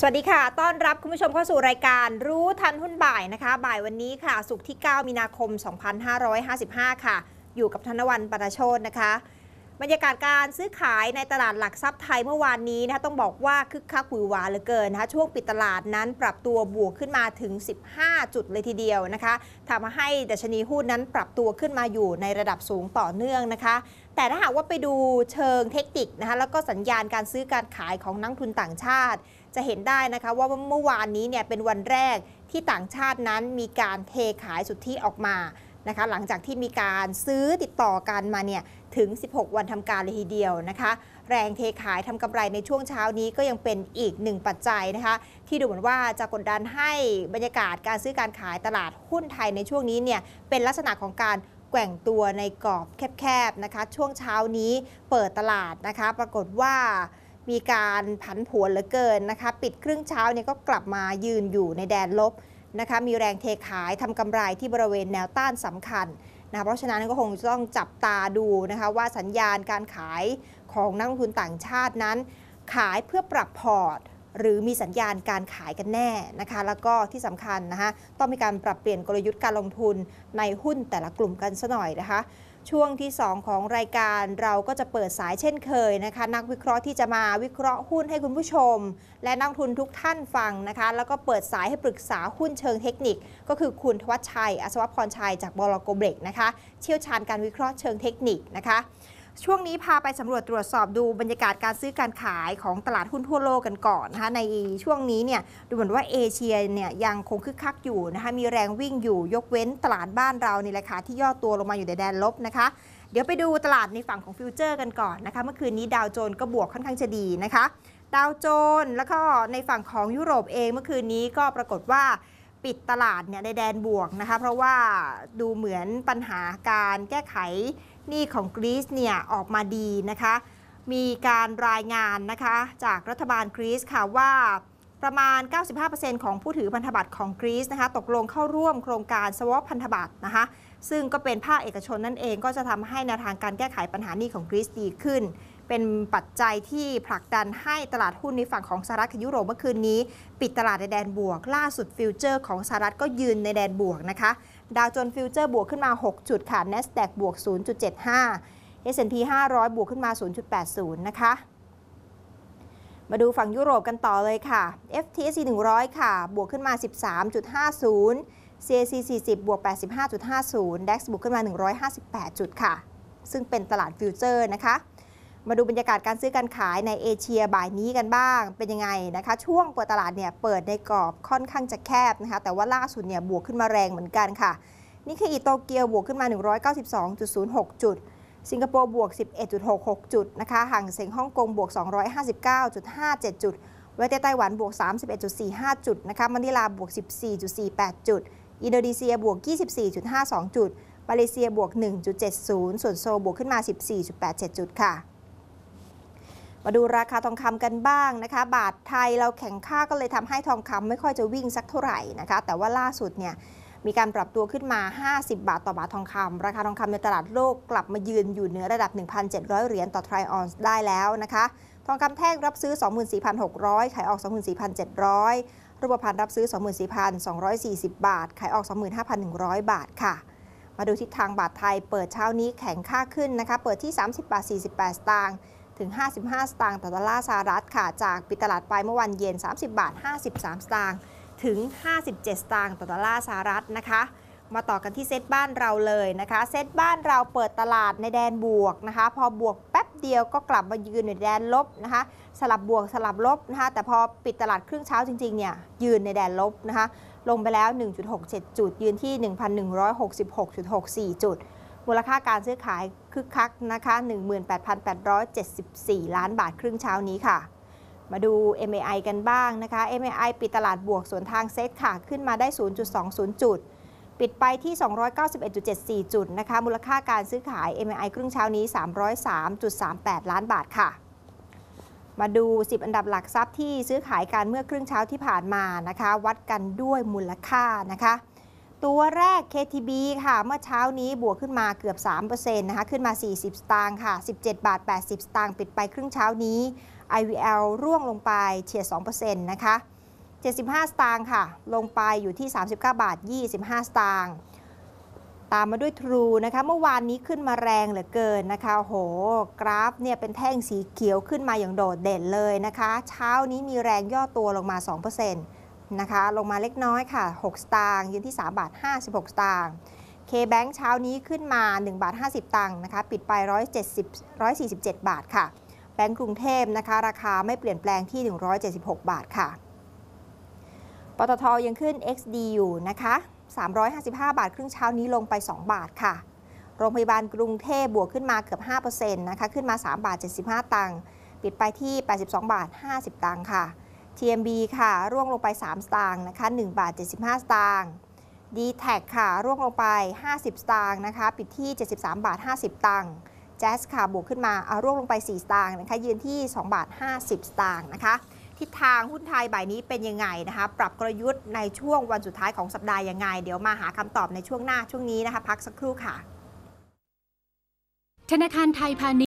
สวัสดีค่ะ ต้อนรับคุณผู้ชมเข้าสู่รายการรู้ทันหุ้นบ่ายนะคะ บ่ายวันนี้ค่ะ สุกร์ที่ 9 มีนาคม 2555 ค่ะ อยู่กับธนวันปรโชตนะคะ บรรยากาศการซื้อขายในตลาดหลักทรัพย์ไทยเมื่อวานนี้นะคะต้องบอกว่าคึกคักหวือหวาเหลือเกินนะคะช่วงปิดตลาดนั้นปรับตัวบวกขึ้นมาถึง 15 จุดเลยทีเดียวนะคะทำให้ดัชนีหุ้นนั้นปรับตัวขึ้นมาอยู่ในระดับสูงต่อเนื่องนะคะแต่ถ้าหากว่าไปดูเชิงเทคนิคนะคะแล้วก็สัญญาณการซื้อการขายของนักทุนต่างชาติ จะเห็นได้นะคะว่าเมื่อวานนี้เนี่ยเป็นวันแรกที่ต่างชาตินั้นมีการเทขายสุทธิออกมานะคะหลังจากที่มีการซื้อติดต่อกันมาเนี่ยถึง 16 วันทำการเลยทีเดียวนะคะ แรงเทขายทำกำไรในช่วงเช้านี้ก็ยังเป็นอีกหนึ่งปัจจัยนะคะ ที่ดูเหมือนว่าจะกดดันให้บรรยากาศการซื้อการขายตลาดหุ้นไทยในช่วงนี้เนี่ยเป็นลักษณะของการแกว่งตัวในกรอบแคบๆนะคะ ช่วงเช้านี้เปิดตลาดนะคะ ปรากฏว่า มีการผันผวนเหลือเกินนะคะ ปิดครึ่งเช้าเนี่ยก็กลับมายืนอยู่ในแดนลบนะคะ มีแรงเทขายทำกำไรที่บริเวณแนวต้านสำคัญนะเพราะฉะนั้นก็คงต้องจับตาดูนะคะว่าสัญญาณการขายของนักลงทุนต่างชาตินั้น ขายเพื่อปรับพอร์ต หรือมีสัญญาณการขายกันแน่นะคะ แล้วก็ที่สำคัญนะคะต้องมีการปรับเปลี่ยนกลยุทธ์การลงทุนในหุ้นแต่ละกลุ่มกันซะหน่อยนะคะ ช่วงที่ 2 ของรายการเราก็จะเปิดสายเช่นเคยนะคะ นักวิเคราะห์ที่จะมาวิเคราะห์หุ้นให้คุณผู้ชม และนักทุนทุกท่านฟังนะคะ แล้วก็เปิดสายให้ปรึกษาหุ้นเชิงเทคนิค ก็คือคุณทวัชชัยอัศวพรชัยจากบลโกเบรกนะคะ เชี่ยวชาญการวิเคราะห์เชิงเทคนิคนะคะ ช่วงนี้พาไปสำรวจตรวจสอบดูบรรยากาศการซื้อการขายของตลาดหุ้นทั่วโลกกันก่อนนะคะในช่วงนี้เนี่ยดูเหมือนว่าเอเชียเนี่ยยังคงคึกคักอยู่นะคะมีแรงวิ่งอยู่ยกเว้นตลาดบ้านเรานี่แหละค่ะที่ย่อตัวลงมาอยู่ในแดนลบนะคะเดี๋ยวไปดูตลาดในฝั่งของฟิวเจอร์กันก่อนนะคะเมื่อคืนนี้ดาวโจนส์ก็บวกค่อนข้างจะดีนะคะดาวโจนส์แล้วก็ในฝั่งของยุโรปเองเมื่อคืนนี้ก็ปรากฏว่า ปิดตลาดเนี่ยในแดนบวกนะคะเพราะว่าดูเหมือนปัญหาการแก้ไขหนี้ของกรีซเนี่ยออกมาดีนะคะ มีการรายงานนะคะจากรัฐบาลกรีซค่ะว่าประมาณ 95%ของผู้ถือพันธบัตรของกรีซนะคะตกลงเข้าร่วมโครงการสวอปพันธบัตรนะคะซึ่งก็เป็นภาคเอกชนนั่นเองก็จะทำให้แนวทางการแก้ไขปัญหานี้ของกรีซดีขึ้น เป็นปัจจัยที่ผลักดันให้ตลาดหุ้นในฝั่งของสหรัฐกับยุโรปเมื่อคืนนี้ ปิดตลาดในแดนบวก ล่าสุดฟิวเจอร์ของสหรัฐก็ยืนในแดนบวกนะคะ ดาวโจนส์ฟิวเจอร์บวกขึ้นมา 6 จุดค่ะ NASDAQ บวก 0.75 S&P 500 บวกขึ้นมา 0.80 นะคะมาดูฝั่งยุโรปกันต่อเลยค่ะ FTSE 100 ค่ะ บวกขึ้นมา 13.50 CAC 40 บวก 85.50 DAX บวกขึ้นมา 158 จุดค่ะ ซึ่งเป็นตลาดฟิวเจอร์นะคะ มาดูบรรยากาศการซื้อการขายในเอเชียบ่ายนี้กันบ้าง เป็นยังไงนะคะ ช่วงเปิดตลาดเนี่ยเปิดในกรอบค่อนข้างจะแคบนะคะ แต่ว่าล่าสุดเนี่ยบวกขึ้นมาแรงเหมือนกันค่ะนี่คืออีโตเกียวบวกขึ้นมา 192.06 จุด สิงคโปร์บวก 11.66 จุดนะคะห่างเสียงฮ่องกงบวก 259.57 จุด เวทไต้หวันบวก 31.45 จุดนะคะมะนิลาบวก 14.48 จุด อินโดนีเซียบวก 24.52 จุดมาเลเซียบวก 1.70 ส่วนโซบวกขึ้นมา 14.87 จุดค่ะ มาดูราคาทองคำกันบ้างนะคะ บาทไทยเราแข็งค่าก็เลยทำให้ทองคำไม่ค่อยจะวิ่งสักเท่าไหร่นะคะ แต่ว่าล่าสุดเนี่ยมีการปรับตัวขึ้นมา 50 บาทต่อบาททองคำราคาทองคำในตลาดโลกกลับมายืนอยู่เหนือระดับ 1,700 เหรียญต่อทริออนซ์ได้แล้วนะคะ ทองคำแท่งรับซื้อ 24,600 ขายออก 24,700 รูปพรรณรับซื้อ 24,240 บาท ขายออก 25,100 บาทค่ะ มาดูทิศทางบาทไทยเปิดเช้านี้แข็งค่าขึ้นนะคะ เปิดที่ 30 บาท 48 สตางค์ ถึง 55 สตางค์ต่อดอลลาร์สหรัฐค่ะ จากปิดตลาดไปเมื่อวันเย็น 30 บาท 53 สตางค์ถึง 57 สตางค์ต่อดอลลาร์สหรัฐนะคะ มาต่อกันที่เซตบ้านเราเลยนะคะ เซตบ้านเราเปิดตลาดในแดนบวกนะคะ พอบวกแป๊บเดียวก็กลับมายืนในแดนลบนะคะ สลับบวกสลับลบนะคะ แต่พอปิดตลาดครึ่งเช้าจริงๆเนี่ยยืนในแดนลบนะคะ ลงไปแล้ว 1.67 จุด ยืนที่ 1,166.64 จุด มูลค่าการซื้อขาย คึกคักนะคะ 18,874 ล้านบาทครึ่งเช้านี้ค่ะ มาดู MAI กันบ้างนะคะ MAI ปิดตลาดบวกส่วนทางเซตค่ะ ขึ้นมาได้ 0.20 จุด ปิดไปที่ 291.74 จุดนะคะ มูลค่าการซื้อขาย MAI ครึ่งเช้านี้ 303.38 ล้านบาทค่ะมาดู 10 อันดับหลักทรัพย์ที่ซื้อขายกันเมื่อครึ่งเช้าที่ผ่านมานะคะ วัดกันด้วยมูลค่านะคะ ตัวแรก KTB ค่ะ เมื่อเช้านี้บวกขึ้นมาเกือบ 3%นะคะ ขึ้นมา 40 สตางค์ค่ะ 17 บาท 80 สตางค์ ปิดไปครึ่งเช้านี้ IVL ร่วงลงไปเฉียด2%นะคะ 75 สตางค์ค่ะ ลงไปอยู่ที่ 39 บาท 25 สตางค์ ตามมาด้วย True นะคะ เมื่อวานนี้ขึ้นมาแรงเหลือเกินนะคะ โห กราฟเนี่ยเป็นแท่งสีเขียวขึ้นมาอย่างโดดเด่นเลยนะคะ เช้านี้มีแรงย่อตัวลงมา 2% นะคะลงมาเล็กน้อยค่ะ 6 สตางค์ยืนที่ 3 บาท 56 สตางค์ K-Bank เช้านี้ขึ้นมา 1 บาท 50 ตังค์นะคะปิดไป 170 147 บาทค่ะ แบงก์กรุงเทพนะคะราคาไม่เปลี่ยนแปลงที่ 176 บาทค่ะปตทยังขึ้น XD อยู่นะคะ 355 บาท ครึ่งเช้านี้ลงไป 2 บาทค่ะ โรงพยาบาลกรุงเทพบวกขึ้นมาเกือบ 5%นะคะขึ้นมา 3 บาท 75 ตังค์ปิดไปที่ 82 บาท 50 ตังค์ค่ะ TMB ค่ะ ร่วงลงไป 3 สตางค์นะคะ1บาท 75 สตางค์ d t แทค่ะ ร่วงลงไป 50 สตางค์นะคะ ปิดที่ 73 บาท 50 ตังค์ Jazz ค่ะ บวกขึ้นมาเอาร่วงลงไป 4 สตางค์นะคะ ยืนที่ 2 บาท 50 สตางค์นะคะ ทิศทางหุ้นไทยบ่ายนี้เป็นยังไงนะคะ ปรับกลยุทธ์ในช่วงวันสุดท้ายของสัปดาห์ยังไง เดี๋ยวมาหาคำตอบในช่วงหน้าช่วงนี้นะคะ พักสักครู่ค่ะ ธนาคารไทยพาณิชย์